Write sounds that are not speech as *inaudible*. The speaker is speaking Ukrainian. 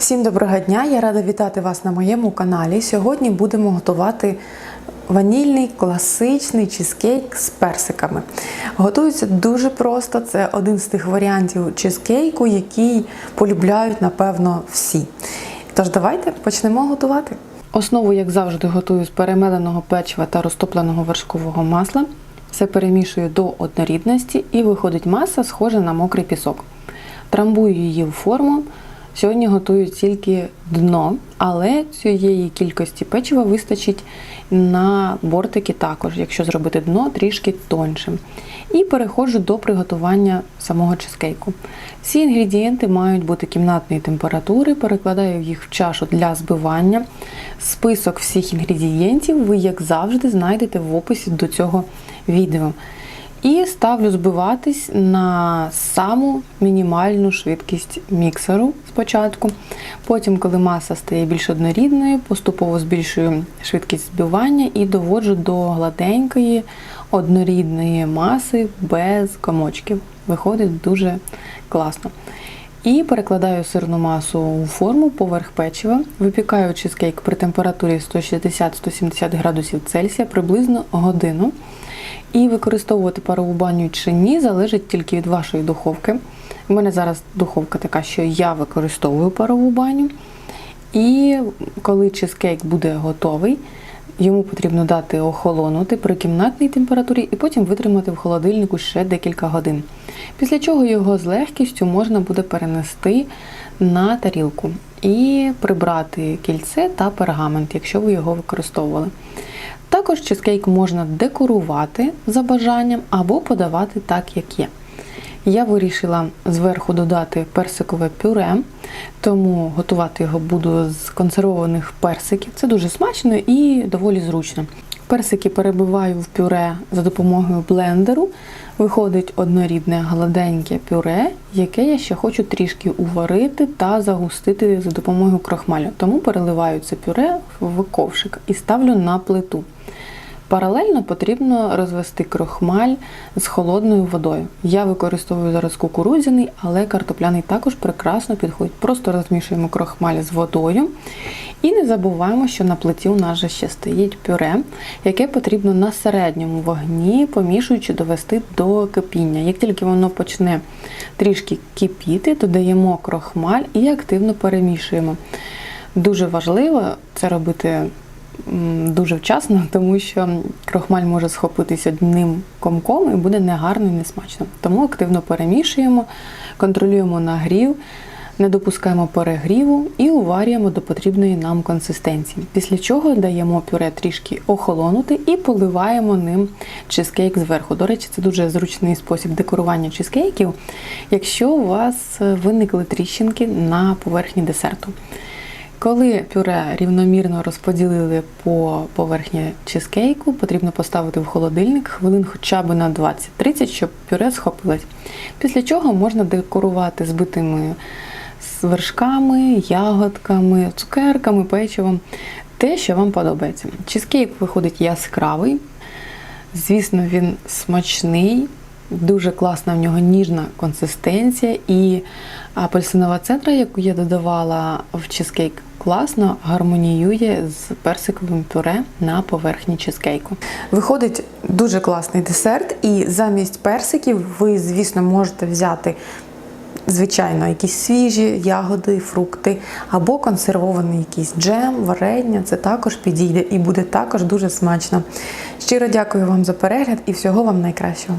Всім доброго дня! Я рада вітати вас на моєму каналі. Сьогодні будемо готувати ванільний класичний чизкейк з персиками. Готується дуже просто. Це один з тих варіантів чизкейку, який полюбляють, напевно, всі. Тож давайте почнемо готувати. Основу, як завжди, готую з перемеленого печива та розтопленого вершкового масла. Все перемішую до однорідності і виходить маса, схожа на мокрий пісок. Трамбую її в форму. Сьогодні готую тільки дно, але цієї кількості печива вистачить на бортики також, якщо зробити дно трішки тоншим. І переходжу до приготування самого чизкейку. Всі інгредієнти мають бути кімнатної температури, перекладаю їх в чашу для збивання. Список всіх інгредієнтів ви, як завжди, знайдете в описі до цього відео. І ставлю збиватись на саму мінімальну швидкість міксеру спочатку. Потім, коли маса стає більш однорідною, поступово збільшую швидкість збивання і доводжу до гладенької однорідної маси без комочків. Виходить дуже класно. І перекладаю сирну масу у форму поверх печива, випікаю чизкейк при температурі 160-170 градусів Цельсія приблизно годину. І використовувати парову баню чи ні, залежить тільки від вашої духовки. У мене зараз духовка така, що я використовую парову баню. І коли чизкейк буде готовий, йому потрібно дати охолонути при кімнатній температурі і потім витримати в холодильнику ще декілька годин. Після чого його з легкістю можна буде перенести на тарілку і прибрати кільце та пергамент, якщо ви його використовували. Також чизкейк можна декорувати за бажанням або подавати так, як є. Я вирішила зверху додати персикове пюре, тому готувати його буду з консервованих персиків. Це дуже смачно і доволі зручно. Персики перебиваю в пюре за допомогою блендеру. Виходить однорідне гладеньке пюре, яке я ще хочу трішки уварити та загустити за допомогою крохмалю. Тому переливаю це пюре в ковшик і ставлю на плиту. Паралельно потрібно розвести крохмаль з холодною водою. Я використовую зараз кукурудзяний, але картопляний також прекрасно підходить. Просто розмішуємо крохмаль з водою. І не забуваємо, що на плиті у нас же ще стоїть пюре, яке потрібно на середньому вогні, помішуючи довести до кипіння. Як тільки воно почне трішки кипіти, додаємо крохмаль і активно перемішуємо. Дуже важливо це робити дуже вчасно, *laughs* тому що крохмаль може схопитися одним комком і буде негарно і несмачно. Тому активно перемішуємо, контролюємо нагрів, не допускаємо перегріву і уварюємо до потрібної нам консистенції. Після чого даємо пюре трішки охолонути і поливаємо ним чизкейк зверху. До речі, це дуже зручний спосіб декорування чизкейків, якщо у вас виникли тріщинки на поверхні десерту. Коли пюре рівномірно розподілили по поверхні чизкейку, потрібно поставити в холодильник хвилин хоча б на 20-30, щоб пюре схопилось. Після чого можна декорувати збитими вершками, ягодками, цукерками, печивом, те, що вам подобається. Чизкейк виходить яскравий, звісно, він смачний. Дуже класна в нього ніжна консистенція і апельсинова цедра, яку я додавала в чизкейк, класно гармоніює з персиковим пюре на поверхні чизкейку. Виходить дуже класний десерт, і замість персиків ви, звісно, можете взяти. Звичайно, якісь свіжі ягоди, фрукти або консервований якийсь джем, варення. Це також підійде і буде також дуже смачно. Щиро дякую вам за перегляд і всього вам найкращого.